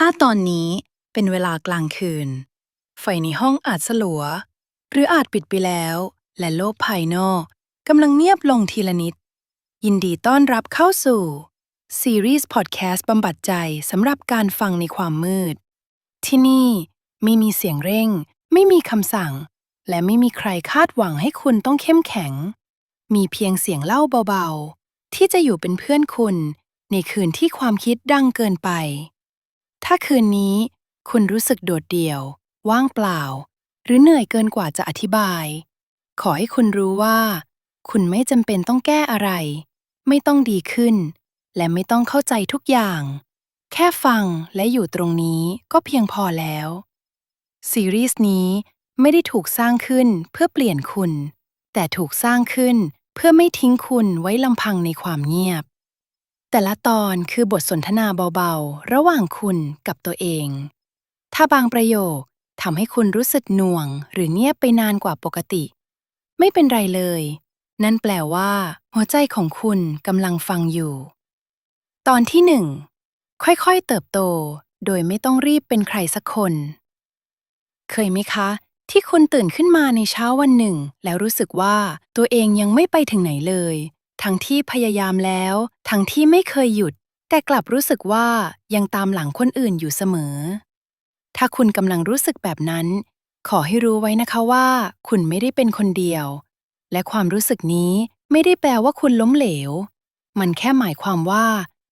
ถ้าตอนนี้เป็นเวลากลางคืน ไฟในห้องอาจสลัว หรืออาจปิดไปแล้ว และโลกภายนอกกำลังเงียบลงทีละนิด ยินดีต้อนรับเข้าสู่ ซีรีส์พอดแคสต์บำบัดใจสำหรับการฟังในความมืด ที่นี่ไม่มีเสียงเร่ง ไม่มีคำสั่ง และไม่มีใครคาดหวังให้คุณต้องเข้มแข็ง มีเพียงเสียงเล่าเบาๆ ที่จะอยู่เป็นเพื่อนคุณ ในคืนที่ความคิดดังเกินไป ถ้าคืนนี้คุณรู้สึกโดดเดี่ยว ว่างเปล่า หรือเหนื่อยเกินกว่าจะอธิบาย ขอให้คุณรู้ว่า คุณไม่จำเป็นต้องแก้อะไร ไม่ต้องดีขึ้น และไม่ต้องเข้าใจทุกอย่าง แค่ฟังและอยู่ตรงนี้ก็เพียงพอแล้ว ซีรีส์นี้ไม่ได้ถูกสร้างขึ้นเพื่อเปลี่ยนคุณ แต่ถูกสร้างขึ้นเพื่อไม่ทิ้งคุณไว้ลำพังในความเงียบ แต่ละตอนคือบทสนทนาเบาๆ ระหว่างคุณกับตัวเอง ถ้าบางประโยคทำให้คุณรู้สึกหน่วง หรือเงียบไปนานกว่าปกติ ไม่เป็นไรเลย นั่นแปลว่า หัวใจของคุณกำลังฟังอยู่ ตอนที่หนึ่งค่อยๆเติบโต โดยไม่ต้องรีบเป็นใครสักคน เคยไหมคะ ที่คุณตื่นขึ้นมาในเช้าวันหนึ่ง แล้วรู้สึกว่าตัวเองยังไม่ไปถึงไหนเลย ทั้งที่พยายามแล้ว ทั้งที่ไม่เคยหยุด แต่กลับรู้สึกว่ายังตามหลังคนอื่นอยู่เสมอ ถ้าคุณกำลังรู้สึกแบบนั้น ขอให้รู้ไว้นะคะว่า คุณไม่ได้เป็นคนเดียว และความรู้สึกนี้ไม่ได้แปลว่าคุณล้มเหลว มันแค่หมายความว่า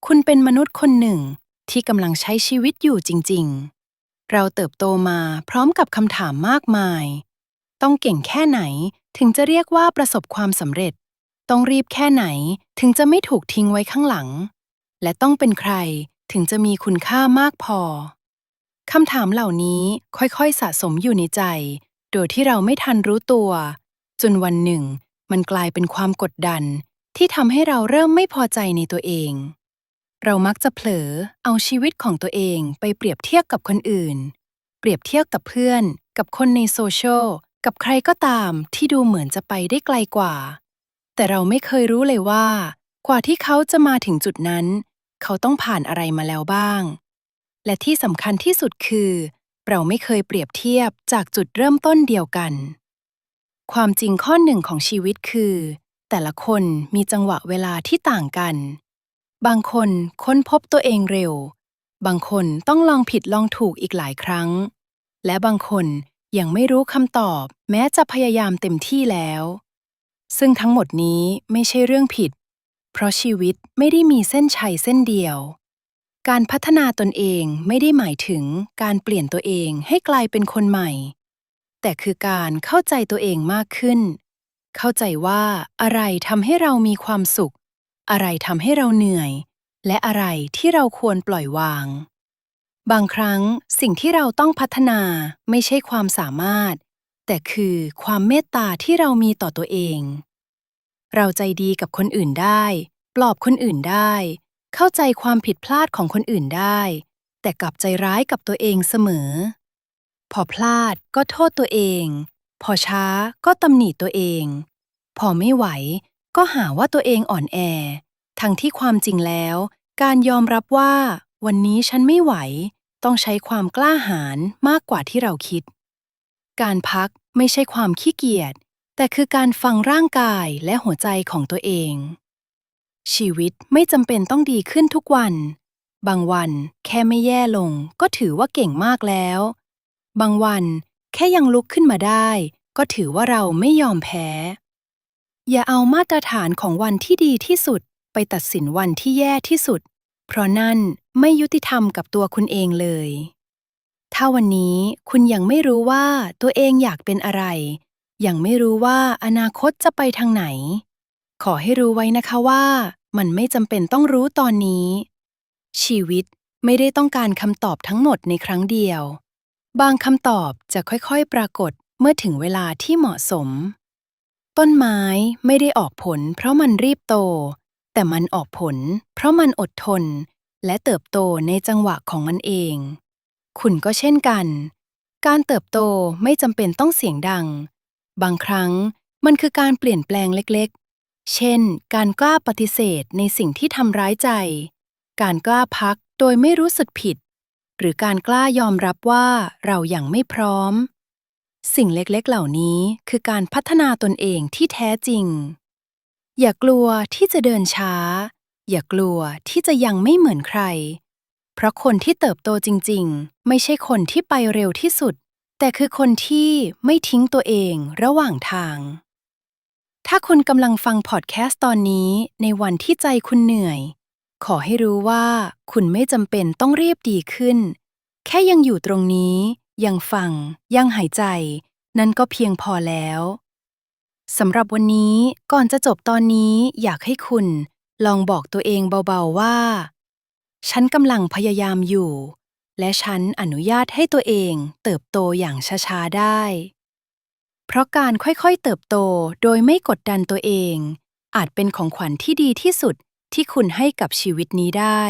คุณเป็นมนุษย์คนหนึ่ง ที่กำลังใช้ชีวิตอยู่จริง ๆ เราเติบโตมาพร้อมกับคำถามมากมาย ต้องเก่งแค่ไหนถึงจะเรียกว่าประสบความสำเร็จ ต้องรีบแค่ไหนถึงจะไม่ถูกทิ้งไว้ข้างหลัง และต้องเป็นใครถึงจะมีคุณค่ามากพอคำถามเหล่านี้ค่อยๆ สะสมอยู่ในใจ โดยที่เราไม่ทันรู้ตัว จนวันหนึ่ง มันกลายเป็นความกดดัน ที่ทำให้เราเริ่มไม่พอใจในตัวเอง เรามักจะเผลอเอาชีวิตของตัวเองไปเปรียบเทียบกับคนอื่น เปรียบเทียบกับเพื่อน กับคนในโซเชียลกับใครก็ตามที่ดูเหมือนจะไปได้ไกลกว่า แต่เราไม่เคยรู้เลยว่า กว่าที่เขาจะมาถึงจุดนั้น เขาต้องผ่านอะไรมาแล้วบ้าง และที่สำคัญที่สุดคือ เราไม่เคยเปรียบเทียบจากจุดเริ่มต้นเดียวกัน ความจริงข้อหนึ่งของชีวิตคือ แต่ละคนมีจังหวะเวลาที่ต่างกัน บางคนค้นพบตัวเองเร็ว บางคนต้องลองผิดลองถูกอีกหลายครั้ง และบางคนยังไม่รู้คำตอบ แม้จะพยายามเต็มที่แล้ว ซึ่งทั้งหมดนี้ไม่ใช่เรื่องผิด เพราะชีวิตไม่ได้มีเส้นชัยเส้นเดียว การพัฒนาตนเองไม่ได้หมายถึงการเปลี่ยนตัวเองให้กลายเป็นคนใหม่ แต่คือการเข้าใจตัวเองมากขึ้น เข้าใจว่าอะไรทำให้เรามีความสุข อะไรทำให้เราเหนื่อย และอะไรที่เราควรปล่อยวาง บางครั้งสิ่งที่เราต้องพัฒนาไม่ใช่ความสามารถ แต่คือความเมตตาที่เรามีต่อตัวเอง เราใจดีกับคนอื่นได้ ปลอบคนอื่นได้ เข้าใจความผิดพลาดของคนอื่นได้ แต่กลับใจร้ายกับตัวเองเสมอ พอพลาดก็โทษตัวเอง พอช้าก็ตำหนิตัวเอง พอไม่ไหวก็หาว่าตัวเองอ่อนแอ ทั้งที่ความจริงแล้ว การยอมรับว่า วันนี้ฉันไม่ไหว ต้องใช้ความกล้าหาญมากกว่าที่เราคิด การพักไม่ใช่ความขี้เกียจ แต่คือการฟังร่างกายและหัวใจของตัวเอง ชีวิตไม่จำเป็นต้องดีขึ้นทุกวัน บางวันแค่ไม่แย่ลงก็ถือว่าเก่งมากแล้ว บางวันแค่ยังลุกขึ้นมาได้ ก็ถือว่าเราไม่ยอมแพ้ อย่าเอามาตรฐานของวันที่ดีที่สุด ไปตัดสินวันที่แย่ที่สุด เพราะนั่นไม่ยุติธรรมกับตัวคุณเองเลย ถ้าวันนี้คุณยังไม่รู้ว่าตัวเองอยากเป็นอะไร ยังไม่รู้ว่าอนาคตจะไปทางไหน ขอให้รู้ไว้นะคะว่า มันไม่จำเป็นต้องรู้ตอนนี้ ชีวิตไม่ได้ต้องการคำตอบทั้งหมดในครั้งเดียว บางคำตอบจะค่อยๆปรากฏเมื่อถึงเวลาที่เหมาะสม ต้นไม้ไม่ได้ออกผล เพราะมันรีบโต แต่มันออกผล เพราะมันอดทน และเติบโตในจังหวะของมันเอง คุณก็เช่นกัน การเติบโตไม่จำเป็นต้องเสียงดัง บางครั้งมันคือการเปลี่ยนแปลงเล็กๆ เช่น การกล้าปฏิเสธในสิ่งที่ทำร้ายใจ การกล้าพักโดยไม่รู้สึกผิด หรือการกล้ายอมรับว่าเรายัางไม่พร้อม สิ่งเล็กๆ เหล่านี้คือการพัฒนาตนเองที่แท้จริง อย่ากลัวที่จะเดินช้า อย่ากลัวที่จะยังไม่เหมือนใคร เพราะคนที่เติบโตจริง ๆ ไม่ใช่คนที่ไปเร็วที่สุด แต่คือคนที่ไม่ทิ้งตัวเองระหว่างทาง ถ้าคุณกำลังฟังพอดแคสต์ตอนนี้ในวันที่ใจคุณเหนื่อย ขอให้รู้ว่าคุณไม่จำเป็นต้องรีบดีขึ้น แค่ยังอยู่ตรงนี้ ยังฟัง ยังหายใจ นั่นก็เพียงพอแล้วสำหรับวันนี้ก่อนจะจบตอนนี้อยากให้คุณ ลองบอกตัวเองเบาๆว่า ฉันกำลังพยายามอยู่ และฉันอนุญาตให้ตัวเองเติบโตอย่างช้าๆได้ เพราะการค่อยๆเติบโตโดยไม่กดดันตัวเอง อาจเป็นของขวัญที่ดีที่สุดที่คุณให้กับชีวิตนี้ได้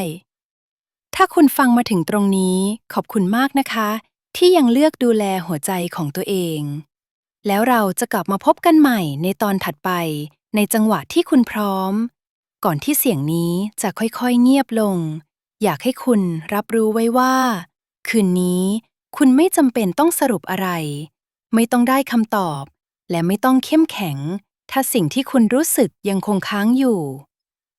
ถ้าคุณฟังมาถึงตรงนี้ขอบคุณมากนะคะ ที่ยังเลือกดูแลหัวใจของตัวเอง แล้วเราจะกลับมาพบกันใหม่ในตอนถัดไป ในจังหวะที่คุณพร้อม ก่อนที่เสียงนี้จะค่อยๆเงียบลง อยากให้คุณรับรู้ไว้ว่า คืนนี้คุณไม่จำเป็นต้องสรุปอะไร ไม่ต้องได้คำตอบ และไม่ต้องเข้มแข็ง ถ้าสิ่งที่คุณรู้สึกยังคงค้างอยู่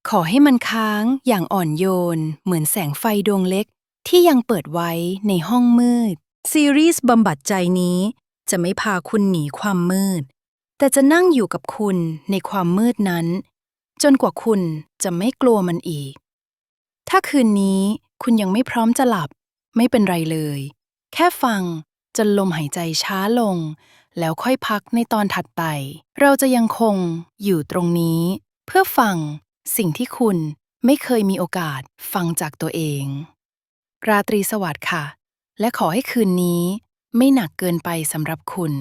ขอให้มันค้างอย่างอ่อนโยน เหมือนแสงไฟดวงเล็ก ที่ยังเปิดไว้ในห้องมืด ซีรีส์บำบัดใจนี้จะไม่พาคุณหนีความมืด แต่จะนั่งอยู่กับคุณในความมืดนั้น จนกว่าคุณจะไม่กลัวมันอีก ถ้าคืนนี้คุณยังไม่พร้อมจะหลับ ไม่เป็นไรเลย แค่ฟังจนลมหายใจช้าลง แล้วค่อยพักในตอนถัดไป เราจะยังคงอยู่ตรงนี้ เพื่อฟังสิ่งที่คุณไม่เคยมีโอกาสฟังจากตัวเอง ราตรีสวัสดิ์ค่ะ และขอให้คืนนี้ไม่หนักเกินไปสำหรับคุณ